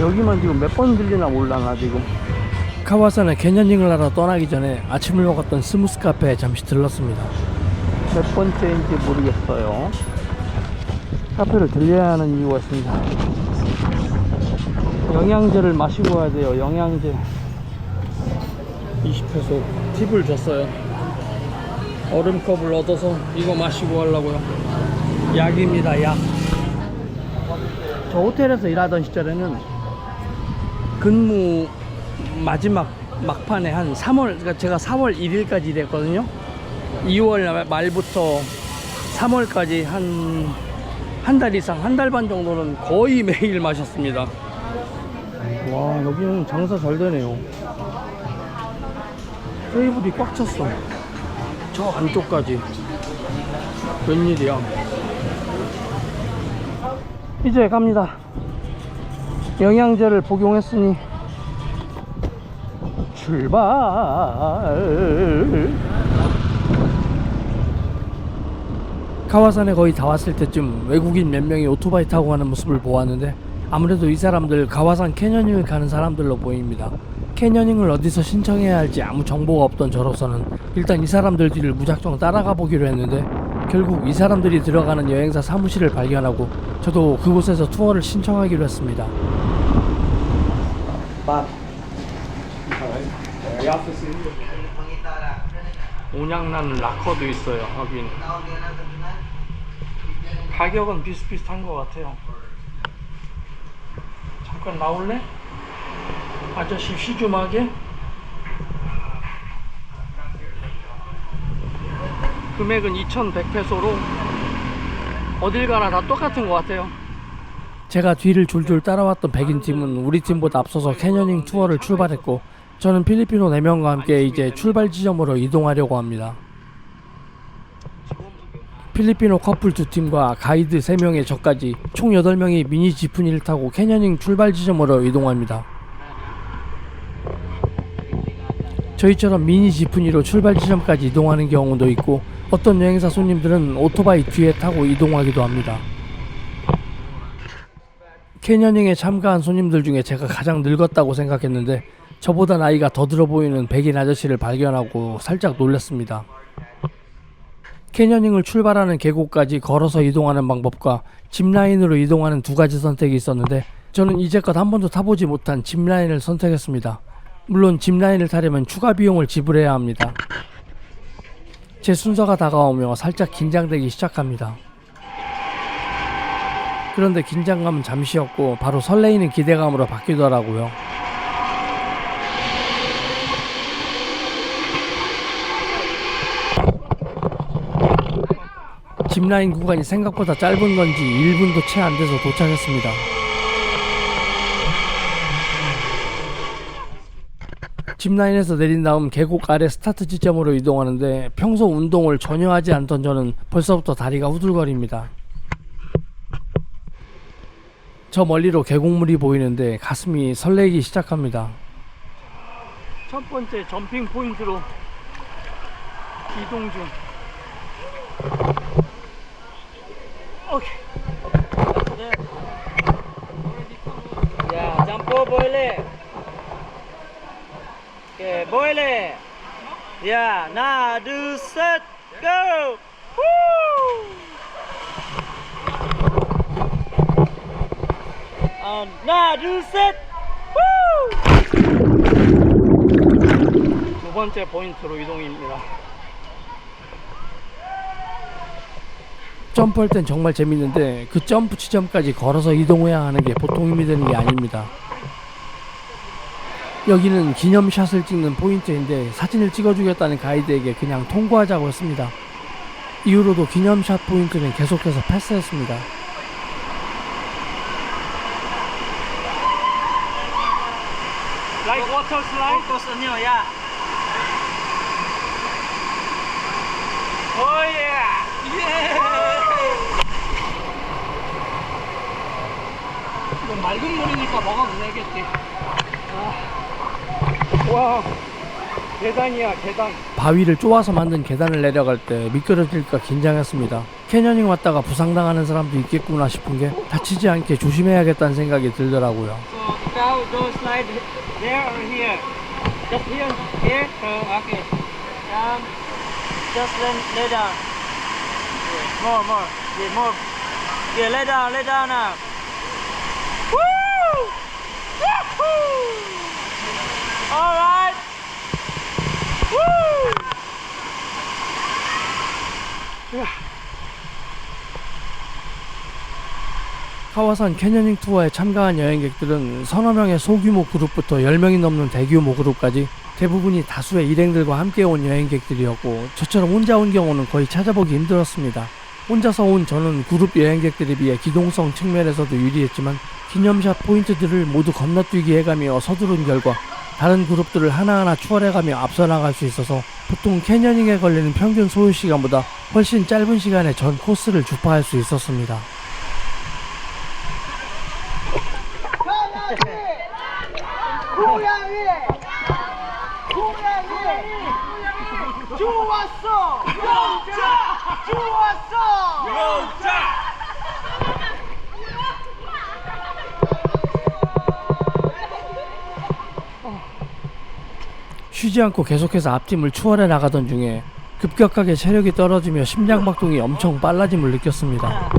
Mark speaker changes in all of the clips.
Speaker 1: 여기만 지금 몇 번 들리나 몰라 나 지금.
Speaker 2: 카와산에 캐녀닝을 하러 떠나기 전에 아침을 먹었던 스무스 카페에 잠시 들렀습니다.
Speaker 1: 몇 번째인지 모르겠어요. 카페를 들려야 하는 이유가 있습니다. 영양제를 마시고 와야 돼요 영양제. 20회소 팁을 줬어요. 얼음컵을 얻어서 이거 마시고 가려고요. 약입니다 약 저 호텔에서 일하던 시절에는 근무 마지막 막판에 한 3월 그러니까 제가 4월 1일까지 일했거든요. 2월 말부터 3월까지 한 한 달 이상 한 달 반 정도는 거의 매일 마셨습니다. 와 여기는 장사 잘 되네요. 테이블이 꽉 찼어. 저 안쪽까지. 웬일이야. 이제 갑니다 영양제를 복용했으니 출발
Speaker 2: 카와산에 거의 다 왔을 때쯤 외국인 몇 명이 오토바이 타고 가는 모습을 보았는데 아무래도 이 사람들 가와산 캐녀닝을 가는 사람들로 보입니다. 캐녀닝을 어디서 신청해야 할지 아무 정보가 없던 저로서는 일단 이 사람들 뒤를 무작정 따라가 보기로 했는데 결국 이 사람들이 들어가는 여행사 사무실을 발견하고 저도 그곳에서 투어를 신청하기로 했습니다.
Speaker 1: 온양난 락커도 있어요 하긴 가격은 비슷비슷한 것 같아요 잠깐 나올래? 아저씨 쉬좀 하게 금액은 2100페소로 어딜 가나 다 똑같은 것 같아요
Speaker 2: 제가 뒤를 줄줄 따라왔던 백인 팀은 우리 팀보다 앞서서 캐녀닝 투어를 출발했고 저는 필리핀어 4명과 함께 이제 출발 지점으로 이동하려고 합니다. 필리핀어 커플 두 팀과 가이드 3명의 저까지 총 8명이 미니 지프니를 타고 캐녀닝 출발 지점으로 이동합니다. 저희처럼 미니 지프니로 출발 지점까지 이동하는 경우도 있고 어떤 여행사 손님들은 오토바이 뒤에 타고 이동하기도 합니다. 캐녀닝에 참가한 손님들 중에 제가 가장 늙었다고 생각했는데 저보다 나이가 더 들어 보이는 백인 아저씨를 발견하고 살짝 놀랐습니다. 캐녀닝을 출발하는 계곡까지 걸어서 이동하는 방법과 짚라인으로 이동하는 두 가지 선택이 있었는데 저는 이제껏 한 번도 타보지 못한 짚라인을 선택했습니다. 물론 짚라인을 타려면 추가 비용을 지불해야 합니다. 제 순서가 다가오며 살짝 긴장되기 시작합니다. 그런데 긴장감은 잠시였고 바로 설레이는 기대감으로 바뀌더라고요. 짚라인 구간이 생각보다 짧은 건지 1분도 채 안 돼서 도착했습니다. 짚라인에서 내린 다음 계곡 아래 스타트 지점으로 이동하는데 평소 운동을 전혀 하지 않던 저는 벌써부터 다리가 후들거립니다. 저 멀리로 계곡물이 보이는데 가슴이 설레기 시작합니다.
Speaker 1: 첫 번째 점핑 포인트로 이동 중 오케이
Speaker 3: Ya, jampo nah, do set, go. Woo! Uh, nah, do set. Woo!
Speaker 1: 두 번째 포인트로 이동입니다
Speaker 2: 점프할 땐 정말 재밌는데 그 점프 지점까지 걸어서 이동해야 하는 게 보통 힘이 되는 게 아닙니다. 여기는 기념샷을 찍는 포인트인데 사진을 찍어주겠다는 가이드에게 그냥 통과하자고 했습니다. 이후로도 기념샷 포인트는 계속해서 패스했습니다.
Speaker 1: Like water slide.
Speaker 3: Oh yeah!
Speaker 1: 이건 맑은 물이니까 뭐가 문제겠지 아. 와 계단이야 계단
Speaker 2: 바위를 쪼아서 만든 계단을 내려갈 때 미끄러질까 긴장했습니다. 캐녀닝 왔다가 부상당하는 사람도 있겠구나 싶은 게 다치지 않게 조심해야겠다는 생각이 들더라고요.
Speaker 3: So, kita out, don't slide there or here. Just here. Here? Oh, okay. Um, just lay, lay down. Yeah, more, more. Yeah, more. Yeah, lay down, lay down now. Woo! Yahoo!
Speaker 2: 카와산 캐녀닝 투어에 참가한 여행객들은 서너 명의 소규모 그룹부터 10명이 넘는 대규모 그룹까지 대부분이 다수의 일행들과 함께 온 여행객들이었고 저처럼 혼자 온 경우는 거의 찾아보기 힘들었습니다. 혼자서 온 저는 그룹 여행객들에 비해 기동성 측면에서도 유리했지만 기념샷 포인트들을 모두 건너뛰기 해가며 서두른 결과 다른 그룹들을 하나하나 추월해가며 앞서 나갈 수 있어서 보통 캐녀닝에 걸리는 평균 소요 시간보다 훨씬 짧은 시간에 전 코스를 주파할 수 있었습니다.
Speaker 4: 고양이! 고양이! 좋았어! 영자! 좋았어!
Speaker 2: 쉬지 않고 계속해서 앞팀을 추월해 나가던 중에 급격하게 체력이 떨어지며 심장박동이 엄청 빨라짐을 느꼈습니다.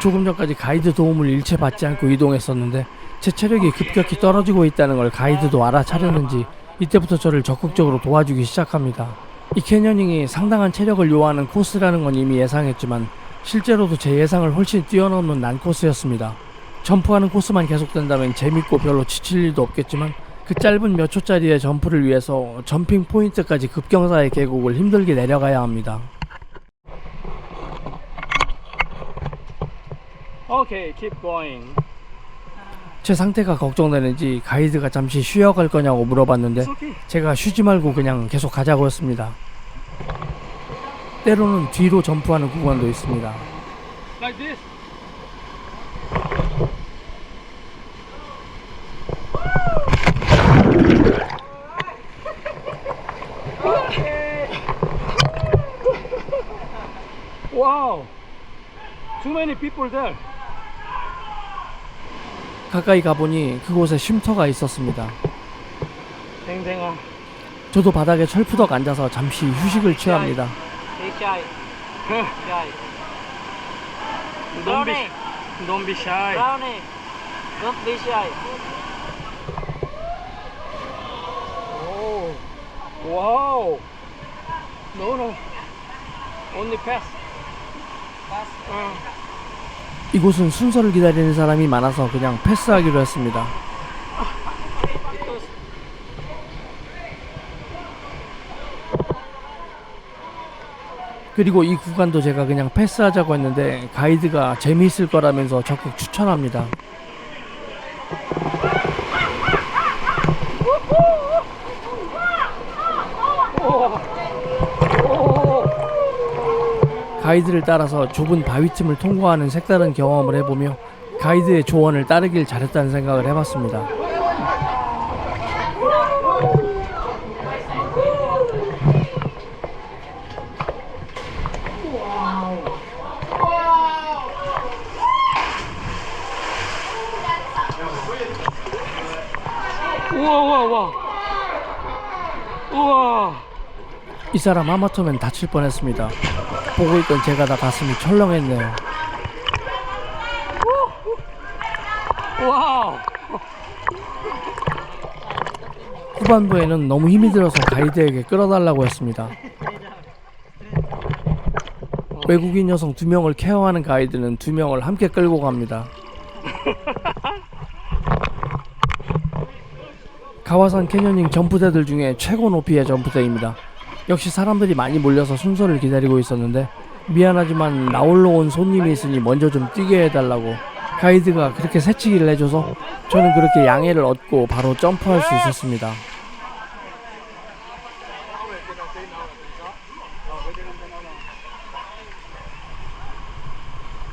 Speaker 2: 조금 전까지 가이드 도움을 일체 받지 않고 이동했었는데 제 체력이 급격히 떨어지고 있다는 걸 가이드도 알아차렸는지 이때부터 저를 적극적으로 도와주기 시작합니다. 이 캐녀닝이 상당한 체력을 요하는 코스라는 건 이미 예상했지만 실제로도 제 예상을 훨씬 뛰어넘는 난 코스였습니다. 점프하는 코스만 계속된다면 재밌고 별로 지칠 일도 없겠지만 그 짧은 몇 초짜리의 점프를 위해서 점핑 포인트까지 급경사의 계곡을 힘들게 내려가야 합니다.
Speaker 1: Okay, keep going.
Speaker 2: 제 상태가 걱정되는지 가이드가 잠시 쉬어갈 거냐고 물어봤는데. 제가 쉬지 말고 그냥 계속 가자고 했습니다. 때로는 뒤로 점프하는 구간도 있습니다.
Speaker 1: Like this. wow. Too many people there.
Speaker 2: 가까이 가보니 그곳에 쉼터가 있었습니다.
Speaker 1: 댕댕아.
Speaker 2: 저도 바닥에 철푸덕 앉아서 잠시 휴식을 취합니다.
Speaker 3: Hey, Chai. Chai.
Speaker 1: Don't be,
Speaker 3: Brownie.
Speaker 1: don't be shy.
Speaker 3: Brownie. Don't be shy.
Speaker 1: Oh. Wow. No, no. Only pass.
Speaker 3: Pass.
Speaker 1: 어.
Speaker 2: 이곳은 순서를 기다리는 사람이 많아서 그냥 패스하기로 했습니다. 그리고 이 구간도 제가 그냥 패스하자고 했는데 가이드가 재미있을 거라면서 적극 추천합니다. 가이드를 따라서 좁은 바위 틈을 통과하는 색다른 경험을 해보며 가이드의 조언을 따르길 잘했다는 생각을 해봤습니다.
Speaker 1: 우와, 우와, 우와. 우와.
Speaker 2: 이 사람 하마터면 다칠 뻔했습니다. 보고 있던 제가 다 가슴이 철렁했네요.
Speaker 1: 와우.
Speaker 2: 후반부에는 너무 힘이 들어서 가이드에게 끌어달라고 했습니다. 외국인 여성 두 명을 케어하는 가이드는 두 명을 함께 끌고 갑니다. 가와산 캐녀닝 점프대들 중에 최고 높이의 점프대입니다. 역시 사람들이 많이 몰려서 순서를 기다리고 있었는데 미안하지만 나홀로 온 손님이 있으니 먼저 좀 뛰게 해달라고 가이드가 그렇게 새치기를 해줘서 저는 그렇게 양해를 얻고 바로 점프할 수 있었습니다.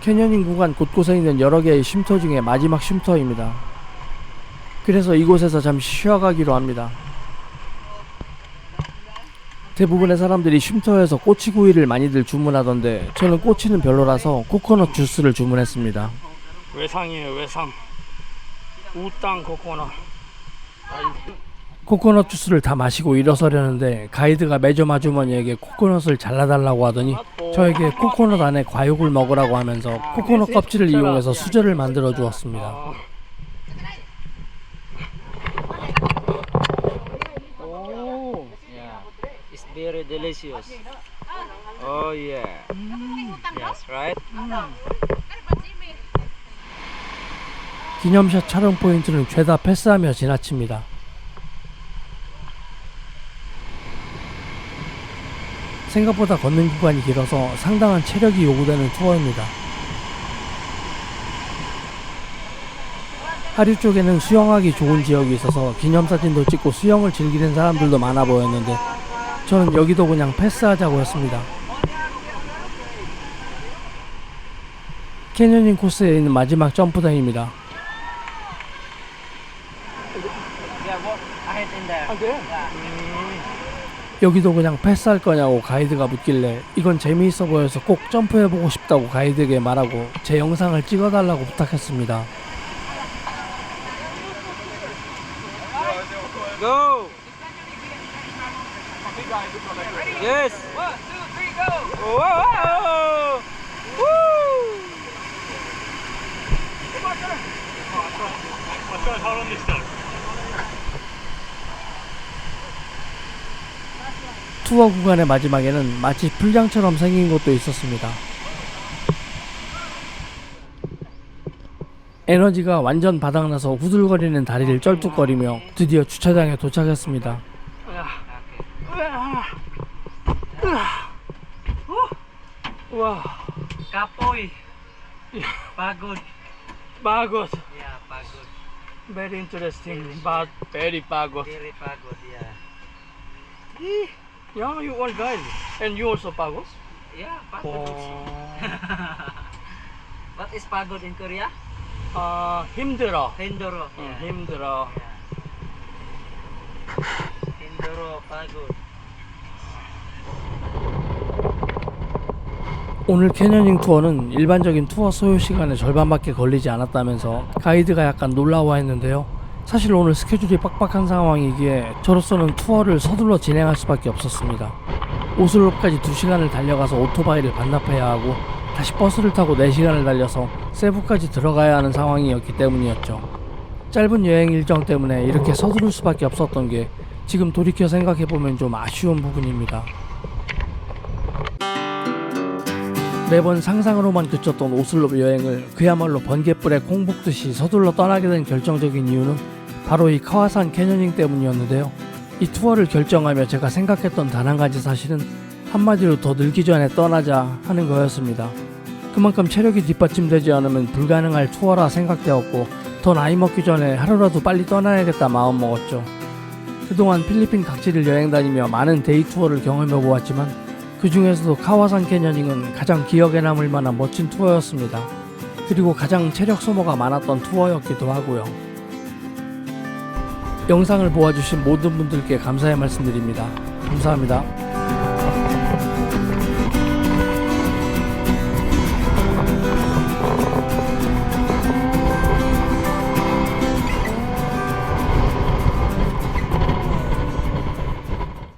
Speaker 2: 캐녀닝 구간 곳곳에 있는 여러 개의 쉼터 중에 마지막 쉼터입니다. 그래서 이곳에서 잠시 쉬어가기로 합니다. 대부분의 사람들이 쉼터에서 꼬치구이를 많이들 주문하던데 저는 꼬치는 별로라서 코코넛 주스를 주문했습니다.
Speaker 1: 외상이에요 외상 우땅 코코넛
Speaker 2: 코코넛 주스를 다 마시고 일어서려는데 가이드가 매점 아주머니에게 코코넛을 잘라달라고 하더니 저에게 코코넛 안에 과육을 먹으라고 하면서 코코넛 껍질을 이용해서 수저를 만들어 주었습니다.
Speaker 1: 아. 오
Speaker 3: Yeah, it's very delicious. Oh yeah. Yes, right?
Speaker 2: 기념샷 촬영 포인트는 죄다 패스하며 지나칩니다. 생각보다 걷는 구간이 길어서 상당한 체력이 요구되는 투어입니다. 하류 쪽에는 수영하기 좋은 지역이 있어서 기념사진도 찍고 수영을 즐기는 사람들도 많아 보였는데 저는 여기도 그냥 패스하자고 했습니다. 캐녀닝 코스에 있는 마지막?
Speaker 3: Yeah.
Speaker 2: 여기도 그냥 패스할 거냐고 가이드가 묻길래 이건 재미있어 보여서 꼭 점프해보고 싶다고 가이드에게 말하고 제 영상을 찍어달라고 부탁했습니다.
Speaker 3: Yes! One, two, three, go! Whoa! Woo!
Speaker 2: 투어 구간의 마지막에는 마치 풀장처럼 생긴 곳도 있었습니다. 에너지가 완전 바닥나서 후들거리는 다리를 쩔뚝거리며 드디어 주차장에 도착했습니다.
Speaker 1: 와
Speaker 3: Kapoy! Pagod!
Speaker 1: pagod
Speaker 3: Yeah, pagod.
Speaker 1: very interesting but very pagod
Speaker 3: Very pagod, yeah.
Speaker 1: yeah you one guy and you also pagod
Speaker 3: Yeah, pagod.
Speaker 1: 어...
Speaker 3: What is pagod in Korea?
Speaker 1: 아 힘들어
Speaker 3: Hindoro.
Speaker 1: 응,
Speaker 3: Yeah.
Speaker 1: 힘들어
Speaker 3: Hindoro, pagod.
Speaker 2: 오늘 캐녀닝 투어는 일반적인 투어 소요 시간의 절반밖에 걸리지 않았다면서 가이드가 약간 놀라워했는데요. 사실 오늘 스케줄이 빡빡한 상황이기에 저로서는 투어를 서둘러 진행할 수밖에 없었습니다. 오슬로까지 2시간을 달려가서 오토바이를 반납해야 하고 다시 버스를 타고 4시간을 달려서 세부까지 들어가야 하는 상황이었기 때문이었죠. 짧은 여행 일정 때문에 이렇게 서두를 수밖에 없었던 게 지금 돌이켜 생각해보면 좀 아쉬운 부분입니다. 매번 상상으로만 그쳤던 오슬로 여행을 그야말로 번개불에 콩 볶듯이 서둘러 떠나게 된 결정적인 이유는 바로 이 카와산 캐녀닝 때문이었는데요. 이 투어를 결정하며 제가 생각했던 단 한 가지 사실은 한마디로 더 늙기 전에 떠나자 하는 거였습니다. 그만큼 체력이 뒷받침되지 않으면 불가능할 투어라 생각되었고 더 나이 먹기 전에 하루라도 빨리 떠나야겠다 마음 먹었죠. 그동안 필리핀 각지를 여행 다니며 많은 데이 투어를 경험해 보았지만 그 중에서도 카와산 캐녀닝은 가장 기억에 남을 만한 멋진 투어였습니다. 그리고 가장 체력 소모가 많았던 투어였기도 하고요. 영상을 보아주신 모든 분들께 감사의 말씀드립니다. 감사합니다.